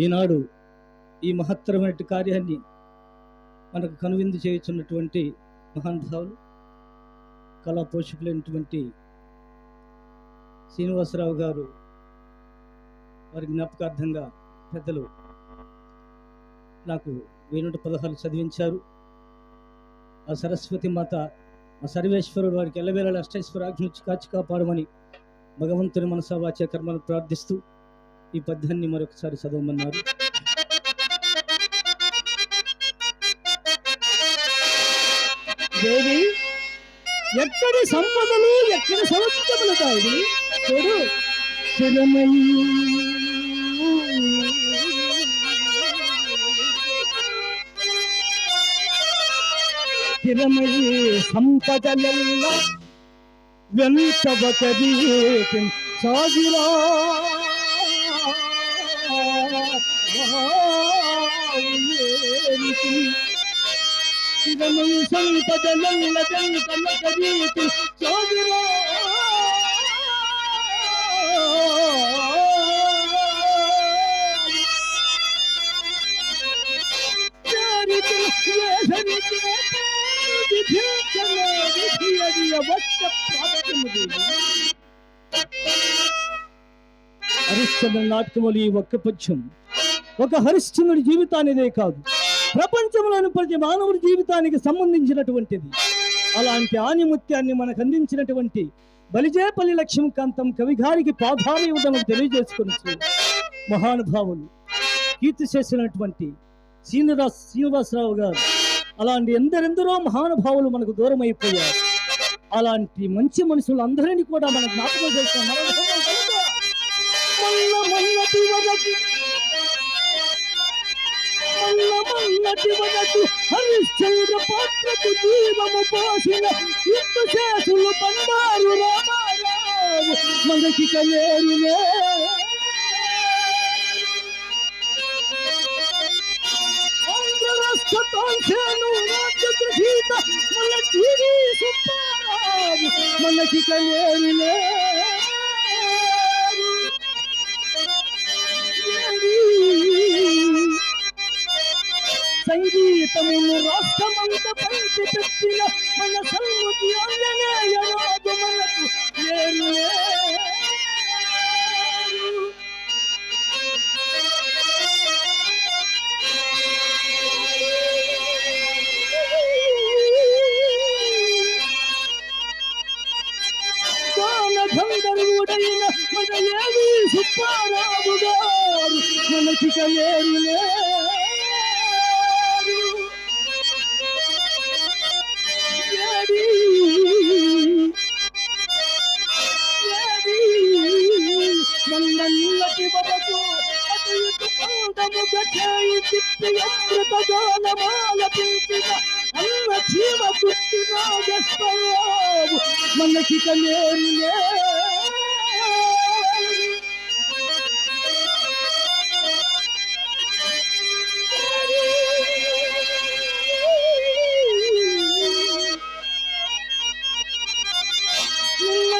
ఈనాడు ఈ మహత్తరమైన కార్యాన్ని మనకు కనువిందు చేయుచున్నటువంటి మహానుభావులు కళా పోషకులైనటువంటి శ్రీనివాసరావు గారు వారి జ్ఞాపకార్థంగా పెద్దలు నాకు వెయ్యి పదహారు చదివించారు. ఆ సరస్వతి మాత ఆ సర్వేశ్వరుడు వారికి ఎల్లవేళ అష్టైశ్వర ఆజ్ఞ కాచి కాపాడమని భగవంతుని మనసా వాచ కర్మను ప్రార్థిస్తూ ఈ పద్యాన్ని మరొకసారి చదవమన్నారు. దేవి ఎక్కడి సంపదలు ఎక్కడి సౌఖ్యములు కాదు చూడు. స్థిరమై స్థిరమై సంపదలెల్ల వెంటబకరీ సాగిరా. ఏమిటి శివమై సంపదలల్ల కరీతి చోదరా చారితి వేసవితి విధించల విధియది హరిశ్చంద్ర నాటకములు ఈ ఒక్క పద్యం. ఒక హరిశ్చంద్రుడి జీవితానిదే కాదు ప్రపంచంలోని ప్రతి మానవుడి జీవితానికి సంబంధించినటువంటిది. అలాంటి ఆనిముత్యాన్ని మనకు అందించినటువంటి బలిజేపల్లి లక్ష్మీకాంతం కవిగారికి పాదాభివదనం తెలియజేసుకుని మహానుభావులు కీర్తి చేసినటువంటి శ్రీనివాస్ శ్రీనివాసరావు గారు అలాంటి ఎందరెందరో మహానుభావులు మనకు దూరం అయిపోయారు అలాంటి మంచి మనుషులు అందరినీ కూడా మనకు జ్ఞాపకం చేస్తాం వదటి వదటి మల్లటి వరకు హరిశ్చంద్ర పాత్రకు జీవము పోసిన ఇందు చేసులు బండారు రామారావు మనకి కలేరులే ఆంధ్రరాష్ట్రతాంసేను రాజ్యగృహీత మన టీవీ సుబ్బారావు మనకి కలేరులే సంగీతమును రాష్ట్రమంత పంచి పెట్టిన మన సన్ముఖి అంజనేయ మనకు లేరు గంధర్వుడైన మన ఏవి సుబ్బారావు గారు మనకి కలేరులే జీవ గుర్తి మనకి కలేరులే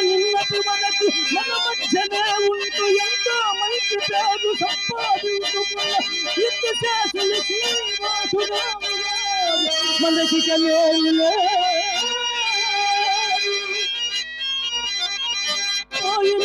నిన్నటి వరకు మన మధ్యనే ఉంటూ ఎంతో మంచి పేరు సంపాదించుకున్న ఇందు చేతులు శ్రీనివాసురాము గారు మనకి కలేరులే పోయిన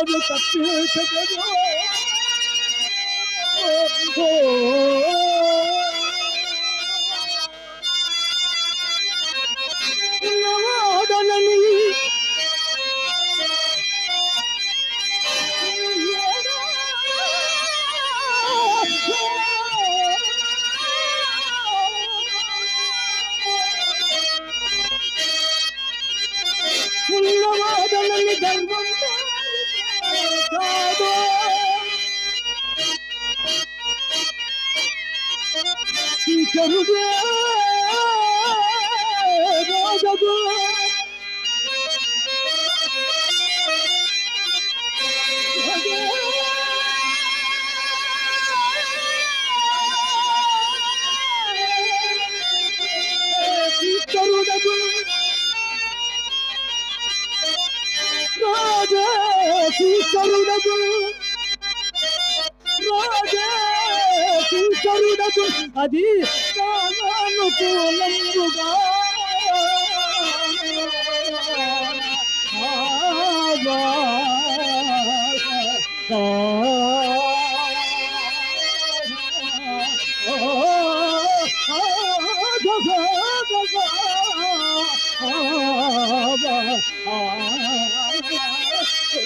Onu tatlı keder Roger, Roger, Roger, Roger, Roger, Roger, Roger, Roger, Roger, కాదు అది కాలానుకూలంబుగా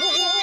Oh,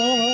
Oh